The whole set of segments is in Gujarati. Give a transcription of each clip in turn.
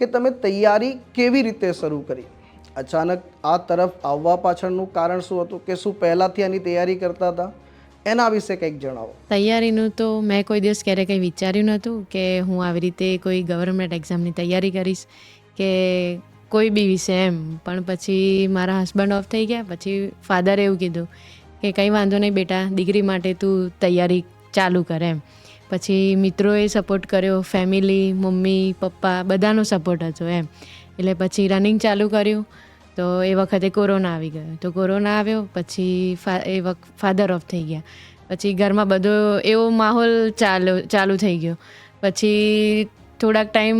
કે તમે તૈયારી કેવી રીતે શરૂ કરી? અચાનક આ તરફ આવવા પાછળનું કારણ શું હતું? કે શું પહેલાંથી આની તૈયારી કરતા હતા? એના વિશે કંઈક જણાવો. તૈયારીનું તો મેં કોઈ દિવસ ક્યારે કંઈ વિચાર્યું નહોતું કે હું આવી રીતે કોઈ ગવર્મેન્ટ એક્ઝામની તૈયારી કરીશ કે કોઈ બી વિશે એમ. પણ પછી મારા હસબન્ડ ઓફ થઈ ગયા. પછી ફાધરે એવું કીધું કે કંઈ વાંધો નહીં બેટા દીકરી માટે તું તૈયારી ચાલુ કર એમ. પછી મિત્રોએ સપોર્ટ કર્યો ફેમિલી મમ્મી, પપ્પા બધાનો સપોર્ટ હતો એમ. એટલે પછી રનિંગ ચાલુ કર્યું, તો એ વખતે કોરોના આવી ગયો. તો કોરોના આવ્યો, પછી એ વખત ફાધર ઓફ થઈ ગયા. પછી ઘરમાં બધો એવો માહોલ ચાલુ ચાલુ થઈ ગયો. પછી થોડાક ટાઈમ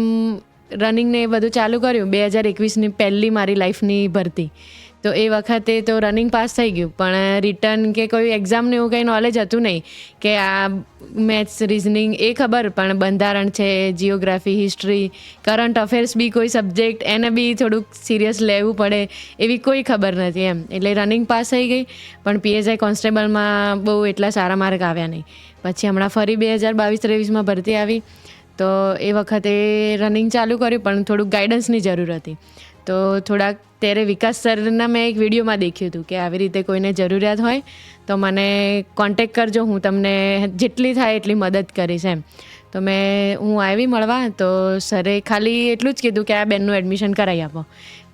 રનિંગને એ બધું ચાલુ કર્યું. બે હજાર એકવીસની પહેલી મારી લાઈફની ભરતી. તો એ વખતે તો રનિંગ પાસ થઈ ગયું. પણ રિટર્ન કે કોઈ એક્ઝામનું એવું કંઈ નોલેજ હતું નહીં કે આ મેથ્સ રિઝનિંગ એ ખબર, પણ બંધારણ છે જિયોગ્રાફી હિસ્ટ્રી કરંટ અફેર્સ બી કોઈ સબ્જેક્ટ એને બી થોડુંક સિરિયસ લેવું પડે એવી કોઈ ખબર નથી એમ. એટલે રનિંગ પાસ થઈ ગઈ, પણ પીએસઆઈ કોન્સ્ટેબલમાં બહુ એટલા સારા માર્ક આવ્યા નહીં. પછી હમણાં ફરી બે હજાર બાવીસ ત્રેવીસમાં ભરતી આવી. તો એ વખતે રનિંગ ચાલુ કર્યું, પણ થોડુંક ગાઈડન્સની જરૂર હતી. તો થોડાક ત્યારે વિકાસ સરના મેં એક વિડીયોમાં દેખ્યું હતું કે આવી રીતે કોઈને જરૂરિયાત હોય, તો મને કોન્ટેક કરજો, હું તમને જેટલી થાય એટલી મદદ કરીશ એમ. તો મેં, હું આવી મળવા, તો સરે ખાલી એટલું જ કીધું કે આ બેનનું એડમિશન કરાવી આપો.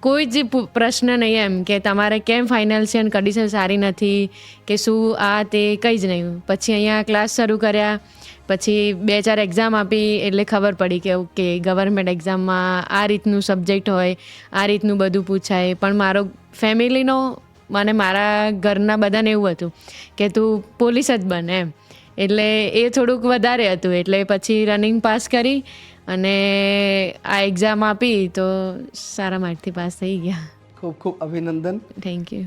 કોઈ જ પ્રશ્ન નહીં એમ કે તમારે કેમ ફાઇનાન્શિયલ કન્ડિશન સારી નથી, કે શું આ તે કંઈ જ નહીં. પછી અહીંયા ક્લાસ શરૂ કર્યા પછી બે ચાર એક્ઝામ આપી એટલે ખબર પડી કે ઓકે ગવર્મેન્ટ એક્ઝામમાં આ રીતનું સબ્જેક્ટ હોય આ રીતનું બધું પૂછાય. પણ મારો ફેમિલીનો મને મારા ઘરના બધાને એવું હતું કે તું પોલીસ જ બન એમ. એટલે એ થોડુંક વધારે હતું. એટલે પછી રનિંગ પાસ કરી અને આ એક્ઝામ આપી તો સારા માર્કથી પાસ થઈ ગયા. ખૂબ ખૂબ અભિનંદન. Thank you